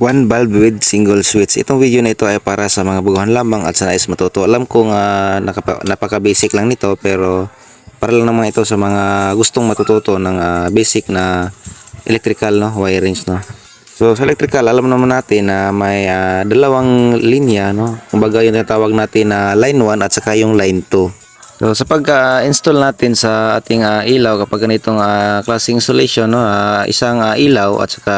One bulb with single switch. Itong video na ito ay para sa mga baguhan lamang at sa nais matuto. Alam ko nga nakapa- napaka-basic lang nito pero para lang naman ito sa mga gustong matututo ng ah, basic na electrical no, wirings no. So sa electrical alam naman natin na may ah, dalawang linya no. Kumbaga yung tinatawag natin na line 1 at saka yung line 2. So sa pagka-install natin sa ating ah, ilaw kapag ganitong ah, klaseng installation no, ah, isang ah, ilaw at saka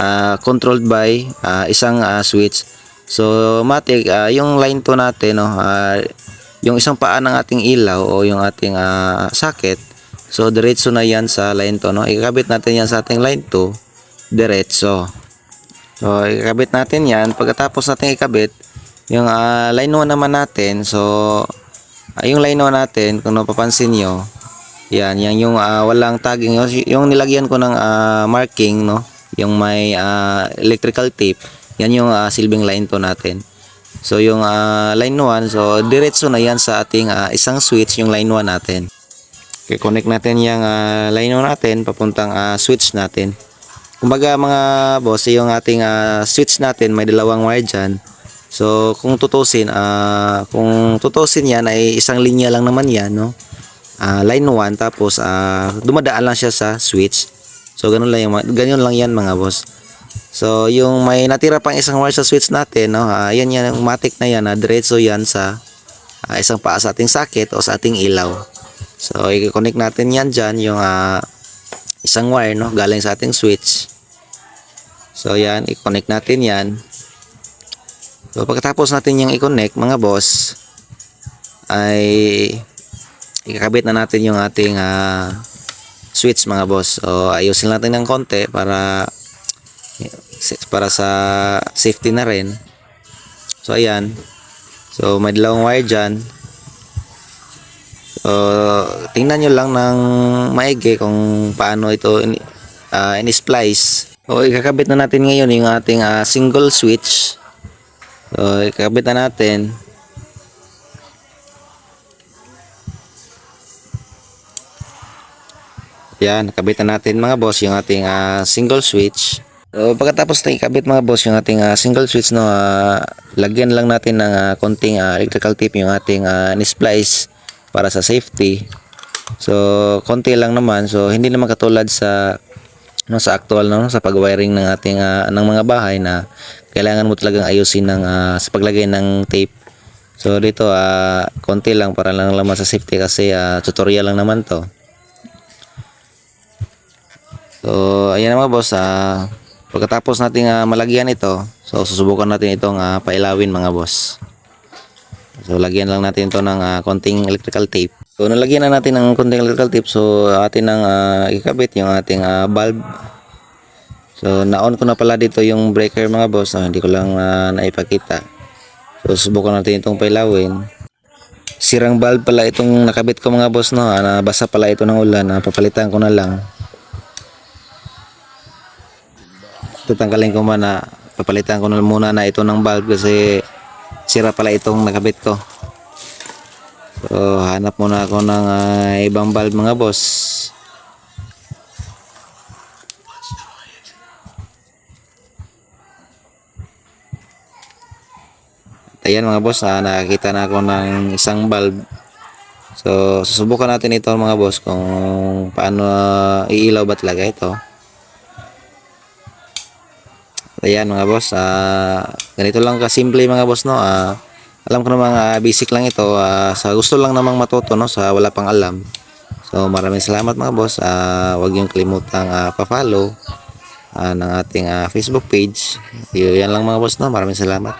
ah, controlled by ah, isang ah, switch. So matik ah, yung line 2 natin no, ah, yung isang paa ng ating ilaw o yung ating ah, socket. So diretso na yan sa line 2 no. Ikakabit natin yan sa ating line 2 diretso. So ikakabit natin yan. Pagkatapos natin ikabit yung ah, line 1 naman natin. So ah, yung line 1 natin kung napapansin nyo yan, yan yung ah, walang tagging. Yung, nilagyan ko ng ah, marking, no? Yung may ah, electrical tape. Yan yung ah, silbing line to natin. So yung ah, line 1, so diretso na yan sa ating ah, isang switch, yung line 1 natin. Okay, connect natin yung ah, line 1 natin papuntang ah, switch natin. Kumbaga mga boss, yung ating ah, switch natin may dalawang wire dyan. So kung tutusin, ah, kung tutusin yan ay isang linya lang naman yan, no? Ah, line 1 tapos ah, dumadaan lang siya sa switch. So ganun lang yung, ganyan lang yan mga boss. So yung may natira pang isang wire sa switch natin, no? Ah, yan yan yung matic na yan, na diretso yan sa ah, isang paa sa ating socket o sa ating ilaw. So i-connect natin yan diyan yung ah, isang wire no galing sa ating switch. So yan, i-connect natin yan. So pagkatapos natin yung i-connect mga boss ay ikakabit na natin yung ating ah, switch mga boss. So ayusin natin ng konti para para sa safety na rin. So ayan. So may dalawang wire dyan. So tingnan nyo lang ng maigi kung paano ito in, ah, in-splice. So ikakabit na natin ngayon yung ating ah, single switch. So ikakabit na natin. Yan, nakabitan natin mga boss yung ating ah, single switch. So, pagkatapos na ikabit mga boss yung ating ah, single switch no, ah, lagyan lang natin ng ah, konting ah, electrical tape yung ating uh, splice para sa safety. So, konti lang naman. So, hindi naman katulad sa no sa actual no sa pag-wiring ng ating ah, ng mga bahay na kailangan mo talagang ayusin ng ah, sa paglagay ng tape. So dito ah konti lang para lang naman sa safety kasi ah, tutorial lang naman 'to. So, ayan mga boss. ah pagkatapos nating ah, malagyan ito, so susubukan natin itong ah, pailawin mga boss. So, lagyan lang natin ito ng ah, konting electrical tape. So, nalagyan na natin ng konting electrical tape. So, atin nang ah, ikabit yung ating ah, bulb. So, na-on ko na pala dito yung breaker mga boss. Ah, hindi ko lang ah, naipakita. So, susubukan natin itong pailawin. Sirang bulb pala itong nakabit ko mga boss no. Ah, nabasa pala ito ng ulan. Ah, papalitan ko na lang. Tatanggalin ko man na papalitan ko na muna na ito ng bulb kasi sira pala itong nakabit ko. So hanap muna ako ng ah, ibang bulb mga boss. At ayan mga boss ah, nakakita na ako ng isang bulb. So susubukan natin ito mga boss kung paano ah, iilaw ba talaga ito Ayan mga boss, ah ganito lang kasimple mga boss no. Ah alam ko namang ah, basic lang ito, ah, sa gusto lang namang matuto no, sa wala pang alam. So maraming salamat mga boss. Ah wag niyo kalimutang ah, pa-follow ah, ng ating ah, Facebook page. Yan lang mga boss no. Maraming salamat.